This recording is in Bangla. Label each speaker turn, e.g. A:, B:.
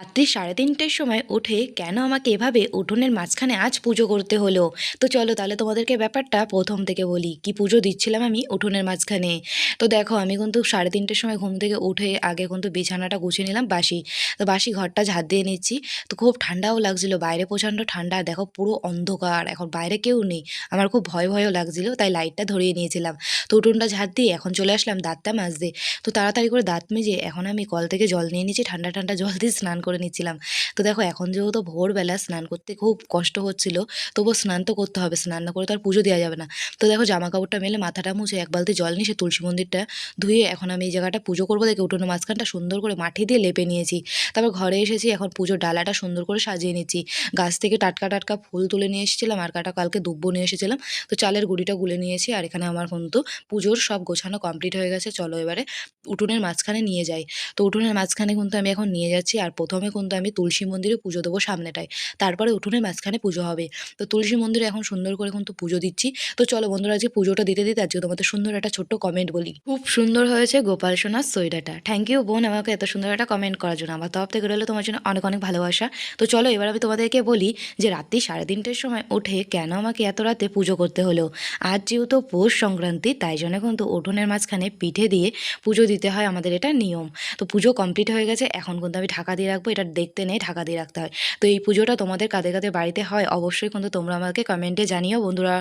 A: রাত্রি সাড়ে তিনটের সময় উঠে কেন আমাকে এভাবে উঠোনের মাঝখানে আজ পুজো করতে হলো? তো চলো তাহলে তোমাদেরকে ব্যাপারটা প্রথম থেকে বলি। কি পুজো দিচ্ছিলাম আমি উঠোনের মাঝখানে? তো দেখো, আমি কিন্তু সাড়ে তিনটের সময় ঘুম থেকে উঠে আগে কিন্তু বিছানাটা গুছিয়ে নিলাম, বাসি। তো বাসি ঘরটা ঝাড় দিয়ে নিচ্ছি। তো খুব ঠান্ডাও লাগছিল, বাইরে প্রচণ্ড ঠান্ডা, দেখো পুরো অন্ধকার, এখন বাইরে কেউ নেই। আমার খুব ভয় ভয়ও লাগছিল, তাই লাইটটা ধরিয়ে নিয়েছিলাম। তো উঠোনটা ঝাড় দিয়ে এখন চলে আসলাম দাঁতটা মাজতে। তো তাড়াতাড়ি করে দাঁত মেজে এখন আমি কল থেকে জল নিয়ে নিচ্ছি, ঠান্ডা ঠান্ডা জল দিয়ে স্নান নিচ্ছিলাম। তো দেখো এখন যেহেতু ভোরবেলা স্নান করতে খুব কষ্ট হচ্ছিল, তবুও স্নান তো করতে হবে, স্নান না করে তো আর পুজো দেওয়া যাবে না। তো দেখো জামা কাপড়টা মেলে মাথাটা মুছে এক বালতি জল নিয়ে সে তুলসী মন্দিরটা ধুয়ে এখন আমি এই জায়গাটা পুজো করব দেখে উঠোনের মাঝখানটা সুন্দর করে মাটি দিয়ে লেপে নিয়েছি। তারপর ঘরে এসেছি, এখন পুজোর ডালাটা সুন্দর করে সাজিয়ে নিচ্ছি। গাছ থেকে টাটকা টাটকা ফুল তুলে নিয়ে এসেছিলাম, আর কাটা কালকে দুব্বো নিয়ে এসেছিলাম। তো চালের গুঁড়িটা গুলে নিয়েছি, আর এখানে আমার কিন্তু পুজোর সব গোছানো কমপ্লিট হয়ে গেছে। চলো এবারে উঠোনের মাঝখানে নিয়ে যাই। তো উঠোনের মাঝখানে কিন্তু আমি এখন নিয়ে যাচ্ছি, আর প্রথমে কিন্তু আমি তুলসী মন্দিরে পুজো দেবো সামনেটায়। তারপরে উঠোনের মাঝখানে পুজো হবে। তো তুলসী মন্দিরে এখন সুন্দর করে কিন্তু পুজো দিচ্ছি। তো চলো বন্ধুরা, আজকে পুজোটা দিতে দিতে আজকে তোমাদের সুন্দর একটা ছোট্ট কমেন্ট বলি। খুব সুন্দর হয়েছে গোপাল সোনার সৈরাটা। থ্যাংক ইউ বোন, আমাকে এত সুন্দর একটা কমেন্ট করার জন্য। আমার তরফ থেকে রইল তোমার জন্য অনেক অনেক ভালোবাসা। তো চলো এবার আমি তোমাদেরকে বলি যে রাত্রি সাড়ে তিনটের সময় উঠে কেন আমাকে এত রাতে পুজো করতে হলো? আজ যেহেতু পৌষ সংক্রান্তি, তাই জন্য কিন্তু উঠোনের মাঝখানে পিঠে দিয়ে পুজো দিতে হয় আমাদের এটা নিয়ম। তো পুজো কমপ্লিট হয়ে গেছে, এখন কিন্তু আমি ঢাকা দিয়ে রাখব এটা দেখতে নেই, ঢাকা দিয়ে রাখতে হয়। তো এই পুজোটা তোমাদের কাদের কাদের বাড়িতে হয়, অবশ্যই কিন্তু তোমরা আমাকে কমেন্টে জানিও বন্ধুরা।